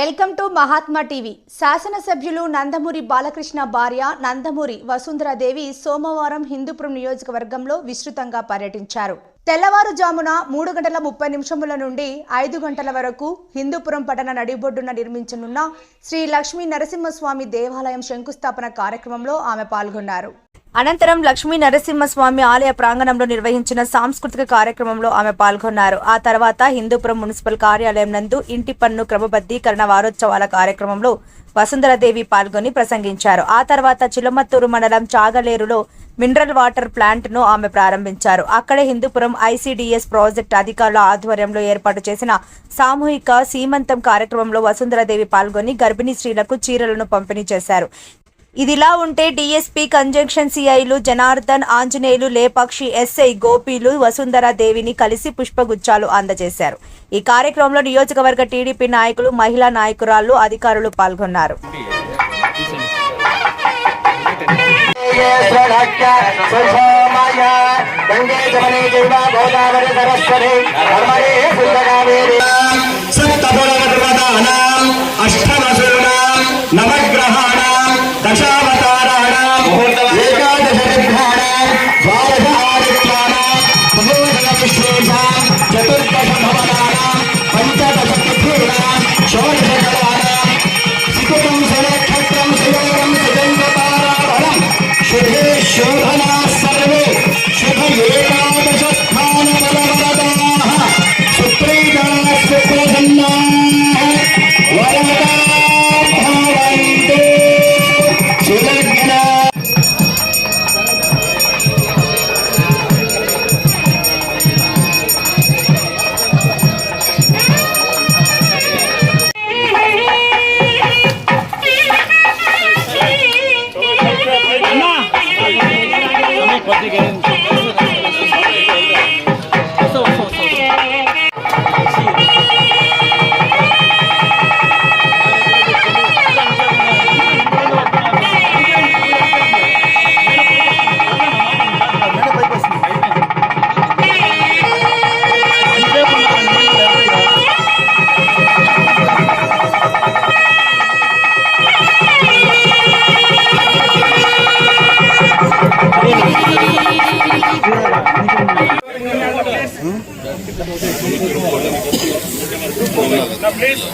Welcome to Mahatma TV. శాసనసభ్యులు నందమూరి బాలకృష్ణ భార్య నందమూరి వసుంధరాదేవి సోమవారం హిందూపురం నియోజకవర్గంలో విస్తృతంగా పర్యటించారు. తెల్లవారుజామున మూడు గంటల ముప్పై నిమిషముల నుండి ఐదు గంటల వరకు హిందూపురం పట్టణ నడిబొడ్డున నిర్మించనున్న శ్రీ లక్ష్మీ నరసింహస్వామి దేవాలయం శంకుస్థాపన కార్యక్రమంలో ఆమె పాల్గొన్నారు. అనంతరం లక్ష్మీ నరసింహస్వామి ఆలయ ప్రాంగణంలో నిర్వహించిన సాంస్కృతిక కార్యక్రమంలో ఆమె పాల్గొన్నారు. ఆ తర్వాత హిందూపురం మున్సిపల్ కార్యాలయం నందు ఇంటి పన్ను క్రమబద్ధీకరణ వారోత్సవాల కార్యక్రమంలో వసుంధరాదేవి పాల్గొని ప్రసంగించారు. ఆ తర్వాత చిలమత్తూరు మండలం చాగలేరులో మినరల్ వాటర్ ప్లాంట్ను ఆమె ప్రారంభించారు. అక్కడే హిందూపురం ఐసీడీఎస్ ప్రాజెక్ట్ అధికారుల ఆధ్వర్యంలో ఏర్పాటు చేసిన సామూహిక సీమంతం కార్యక్రమంలో వసుంధరాదేవి పాల్గొని గర్భిణీ స్త్రీలకు చీరలను పంపిణీ చేశారు. ఇదిలా ఉంటే డీఎస్పీ కంజంక్షన్ సిఐలు జనార్దన్ ఆంజనేయులు లేపాక్షి ఎస్ఐ గోపీలు వసుంధర దేవిని కలిసి పుష్పగుచ్చాలు అందజేశారు. ఈ కార్యక్రమంలో నియోజకవర్గ టీడీపీ నాయకులు మహిళా నాయకురాలు అధికారులు పాల్గొన్నారు. నమ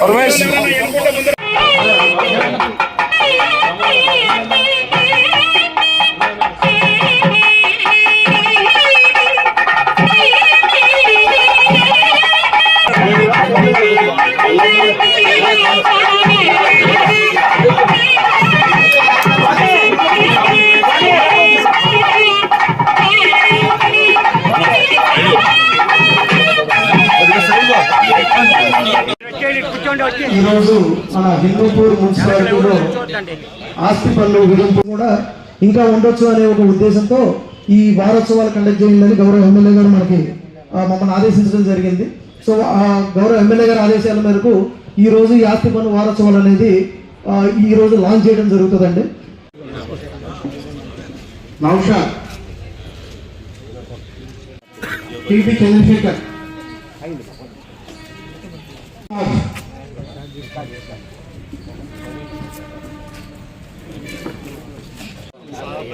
రమేష్ ఈరోజు మన హిందూపూర్ మున్సిపాలిటీలో ఆస్తి పన్ను విధింపు కూడా ఇంకా ఉండొచ్చు అనే ఒక ఉద్దేశంతో ఈ వారోత్సవాలు కండక్ట్ చేయాలని గౌరవ ఎమ్మెల్యే గారు మనకి ఆ, మమ్మల్ని ఆదేశించడం జరిగింది. సో ఆ గౌరవ ఎమ్మెల్యే గారి ఆదేశాల మేరకు ఈ రోజు ఈ ఆస్తి పన్ను వారోత్సవాలు అనేది ఈ రోజు లాంచ్ చేయడం జరుగుతుందండి. నౌషాద్ టీపీ చంద్రశేఖర్.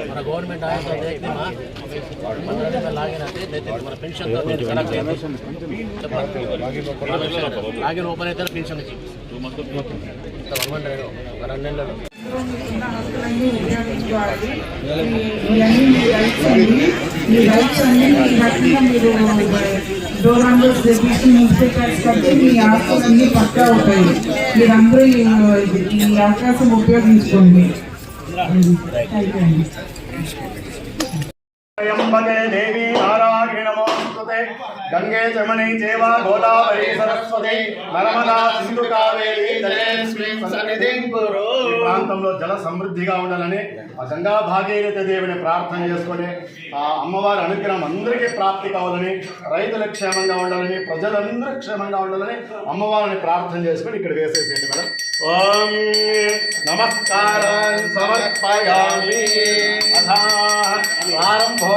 మన గవర్నమెంట్ మన లాగిన ఓపెన్ అయితే పెన్షన్ వచ్చి మీ రైట్స్ అన్ని మీ రైట్స్ అన్ని మీరు డోర్ నంబర్స్ తెప్పించి న్యూస్ పేపర్స్ కట్టి మీ ఆస్తులన్నీ పక్కా అవుతాయి మీరందరూ ఈ ఈ అవకాశం ఉపయోగించుకోండి థ్యాంక్ యూ దేవి నారాయణ నమోస్తుతే గంగే చమణి చేవ గోదావరి సరస్వతి నర్మదా సింధు కావేరి జలేస్మిన్ సన్నిధిం కురు ఈ ప్రాంతంలో జల సమృద్ధిగా ఉండాలని ఆ గంగా భాగీరథ దేవిని ప్రార్థన చేసుకొని ఆ అమ్మవారి అనుగ్రహం అందరికీ ప్రాప్తి కావాలని రైతులు క్షేమంగా ఉండాలని ప్రజలందరూ క్షేమంగా ఉండాలని అమ్మవారిని ప్రార్థన చేసుకొని ఇక్కడ వేసేసేయండి మేడం. ఓం నమస్కారం సమర్పయామి. అథా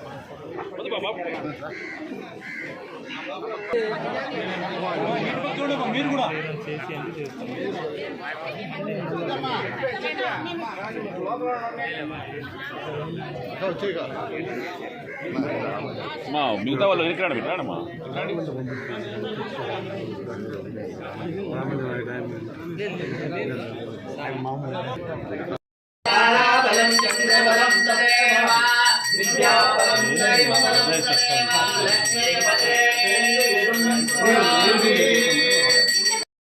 ప్రారంభోత్సవ మా మిగతా వాళ్ళు వెనక్కి రాండి పెట్టాడమ్మా విద్యాబలం